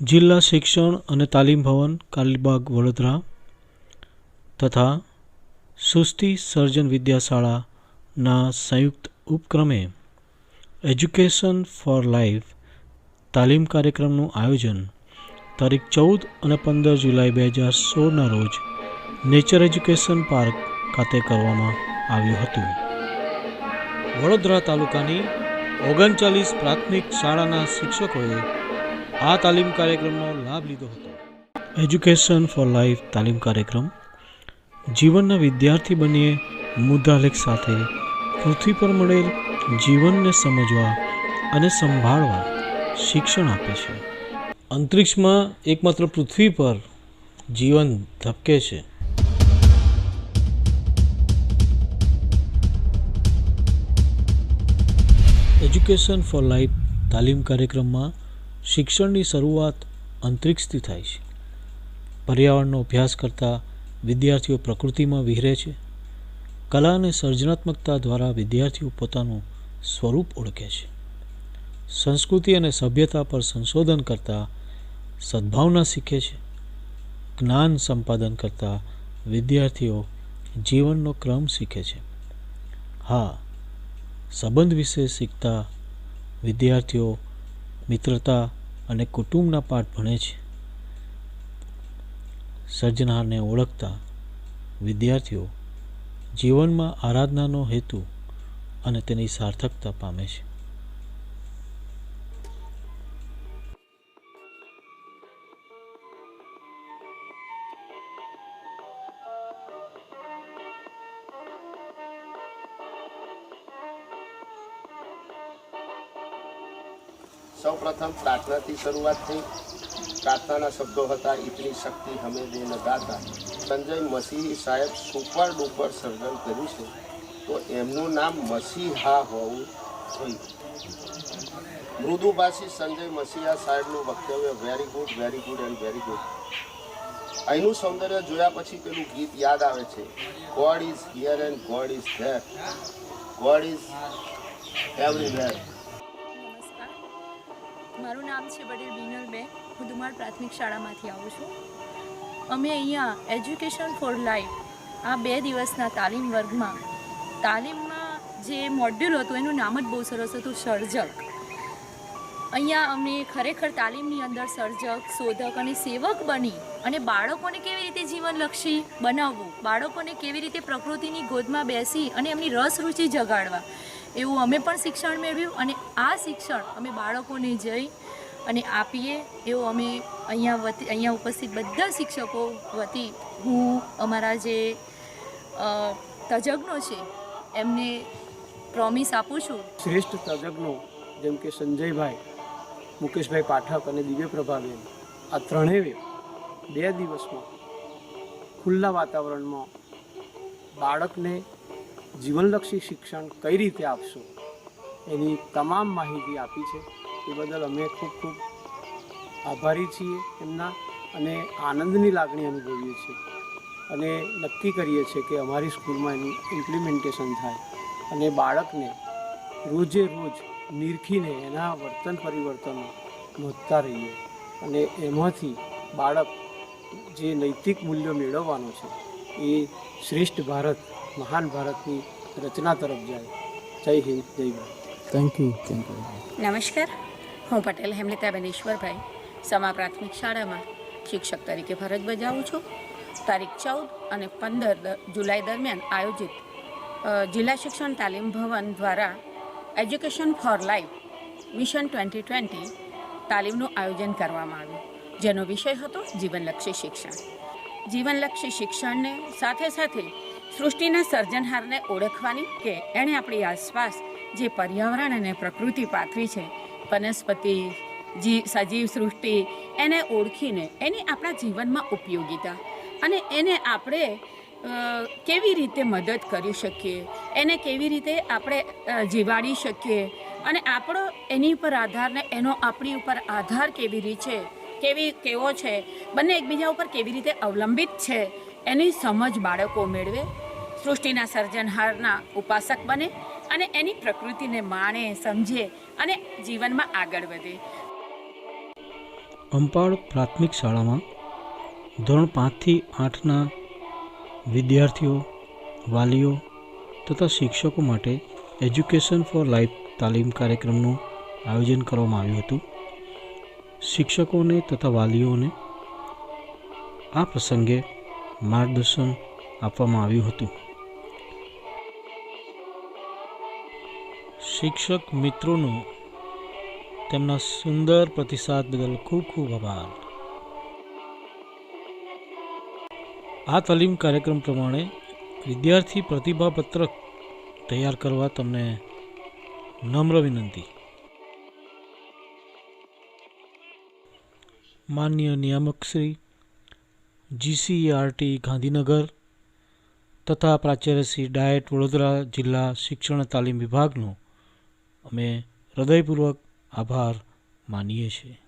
જિલ્લા શિક્ષણ અને તાલીમ ભવન, કાલીબાગ, વડોદરા તથા સુસ્તી સર્જન વિદ્યાશાળાના સંયુક્ત ઉપક્રમે એજ્યુકેશન ફોર લાઈફ તાલીમ કાર્યક્રમનું આયોજન તારીખ ચૌદ અને પંદર જુલાઈ બે હજાર સોળના રોજ નેચર એજ્યુકેશન પાર્ક ખાતે કરવામાં આવ્યું હતું. વડોદરા તાલુકાની ઓગણચાલીસ પ્રાથમિક શાળાના શિક્ષકોએ આ તાલીમ કાર્યક્રમનો લાભ લીધો હતો. એજ્યુકેશન ફોર લાઈફ તાલીમ કાર્યક્રમ. જીવનના વિદ્યાર્થી બનીએ મુદ્દાલેખ સાથે. પૃથ્વી પર મળેલ જીવનને સમજવા અને સંભાળવા શિક્ષણ આપે છે. અંતરિક્ષમાં એકમાત્ર પૃથ્વી પર જીવન ધબકે છે. એજ્યુકેશન ફોર લાઈફ તાલીમ કાર્યક્રમમાં શિક્ષણની શરૂઆત અંતરિક્ષથી થાય છે. પર્યાવરણનો અભ્યાસ કરતા વિદ્યાર્થીઓ પ્રકૃતિમાં વિહરે છે. કલા અને સર્જનાત્મકતા દ્વારા વિદ્યાર્થીઓ પોતાનું સ્વરૂપ ઓળખે છે. સંસ્કૃતિ અને સભ્યતા પર સંશોધન કરતા સદ્ભાવના શીખે છે. જ્ઞાન સંપાદન કરતા વિદ્યાર્થીઓ જીવનનો ક્રમ શીખે છે. હા, સંબંધ વિશે શીખતા વિદ્યાર્થીઓ મિત્રતા અને કુટુંબના પાઠ ભણે છે. સર્જનારને ઓળખતા વિદ્યાર્થીઓ જીવનમાં આરાધનાનો હેતુ અને તેની સાર્થકતા પામે છે. સૌ પ્રથમ પ્રાર્થનાથી શરૂઆત થઈ. પ્રાર્થનાના શબ્દો હતા ઇતની શક્તિ હમે દે ન સંજય મસીહી સાહેબ સુપર ડુપર સર્જન કર્યું છે. તો એમનું નામ મસીહા હોવું જોઈએ. મૃદુભાષી સંજય મસીહા સાહેબનું વક્તવ્ય, very good very good and very good. અહીંનું સૌંદર્ય જોયા પછી પેલું ગીત યાદ આવે છે. God is here and God is there God is everywhere મારું નામ છે વડીલ બિનલબેન હું દુમાળ પ્રાથમિક શાળામાંથી આવું છું. અમે અહીંયા એજ્યુકેશન ફોર લાઈફ આ બે દિવસના તાલીમ વર્ગમાં, તાલીમમાં જે મોડ્યુલ હતું, એનું નામ જ બહુ સરસ હતું, સર્જક. અહીંયા અમને ખરેખર તાલીમની અંદર સર્જક, શોધક અને સેવક બની અને બાળકોને કેવી રીતે જીવનલક્ષી બનાવવું, બાળકોને કેવી રીતે પ્રકૃતિની ગોદમાં બેસી અને એમની રસ રુચિ જગાડવા. એવું અમે પણ શિક્ષણ મેળવ્યું અને આ શિક્ષણ અમે બાળકોને જઈ અને આપીએ એવું અમે અહીંયા વતી, અહીંયા ઉપસ્થિત બધા શિક્ષકો વતી હું, અમારા જે તજજ્ઞો છે, એમને પ્રોમિસ આપું છું. શ્રેષ્ઠ તજજ્ઞો જેમ કે સંજયભાઈ, મુકેશભાઈ પાઠક અને દિવ્યપ્રભાબેન આ ત્રણેય બે દિવસમાં ખુલ્લા વાતાવરણમાં બાળકને જીવનલક્ષી શિક્ષણ કઈ રીતે આપશો? એની તમામ માહિતી આપી છે. એ બદલ અમે ખૂબ ખૂબ આભારી છીએ એમના અને આનંદની લાગણી અનુભવીએ છીએ. અને નક્કી કરીએ છીએ કે અમારી સ્કૂલમાં એનું ઇમ્પ્લિમેન્ટેશન થાય અને બાળકને રોજે રોજ નિરખીને એના વર્તન પરિવર્તનો નોંધતા રહીએ. અને એમાંથી બાળક જે નૈતિક મૂલ્યો મેળવવાનો છે, એ શ્રેષ્ઠ ભારત મહાન ભારતની રચના તરફ જાય. જય હિન્દ જય Bharat. Thank you thank you નમસ્કાર. હું પટેલ હેમલિતાબેન ઈશ્વરભાઈ. સમા પ્રાથમિક શાળામાં શિક્ષક તરીકે ફરજ બજાવું છું. તારીખ ચૌદ અને પંદર જુલાઈ દરમિયાન આયોજિત જિલ્લા શિક્ષણ તાલીમ ભવન દ્વારા education for life mission twenty twenty તાલીમનું આયોજન કરવામાં આવ્યું જેનો વિષય હતો જીવનલક્ષી શિક્ષણ. જીવનલક્ષી શિક્ષણને સાથે સાથે સૃષ્ટિના સર્જનહારને ઓળખવાની કે એણે આપણી આસપાસ જે પર્યાવરણ અને પ્રકૃતિ પાથરી છે, વનસ્પતિ, જી, સજીવ સૃષ્ટિ, એને ઓળખીને એની આપણા જીવનમાં ઉપયોગિતા અને એને આપણે કેવી રીતે મદદ કરી શકીએ, એને કેવી રીતે આપણે જીવાડી શકીએ અને આપણો એની ઉપર આધાર ને એનો આપણી ઉપર આધાર કેવી રીતે છે, કેવી, કેવો છે, બંને એકબીજા ઉપર કેવી રીતે અવલંબિત છે એની સમજ બાળકો મેળવે, સૃષ્ટિના સર્જનહારના ઉપાસક બને અને એની પ્રકૃતિને માણે, સમજે અને જીવનમાં આગળ વધે. અંપાળ પ્રાથમિક શાળામાં ધોરણ પાંચથી આઠના વિદ્યાર્થીઓ, વાલીઓ તથા શિક્ષકો માટે એજ્યુકેશન ફોર લાઈફ તાલીમ કાર્યક્રમનું આયોજન કરવામાં આવ્યું હતું. શિક્ષકોને તથા વાલીઓને આ પ્રસંગે માર્ગદર્શન આપવામાં આવ્યું હતું. શિક્ષક મિત્રોનો તેમના સુંદર પ્રતિસાદ બદલ ખૂબ ખૂબ આભાર. આ તાલીમ કાર્યક્રમ પ્રમાણે વિદ્યાર્થી પ્રતિભા પત્રક તૈયાર કરવા તમને નમ્ર વિનંતી. માન્ય નિયામક શ્રી જીસીઆરટી ગાંધીનગર તથા પ્રાચાર્ય શ્રી ડાયટ વડોદરા જિલ્લા શિક્ષણ તાલીમ વિભાગનો અમે હૃદયપૂર્વક આભાર માનીએ છીએ.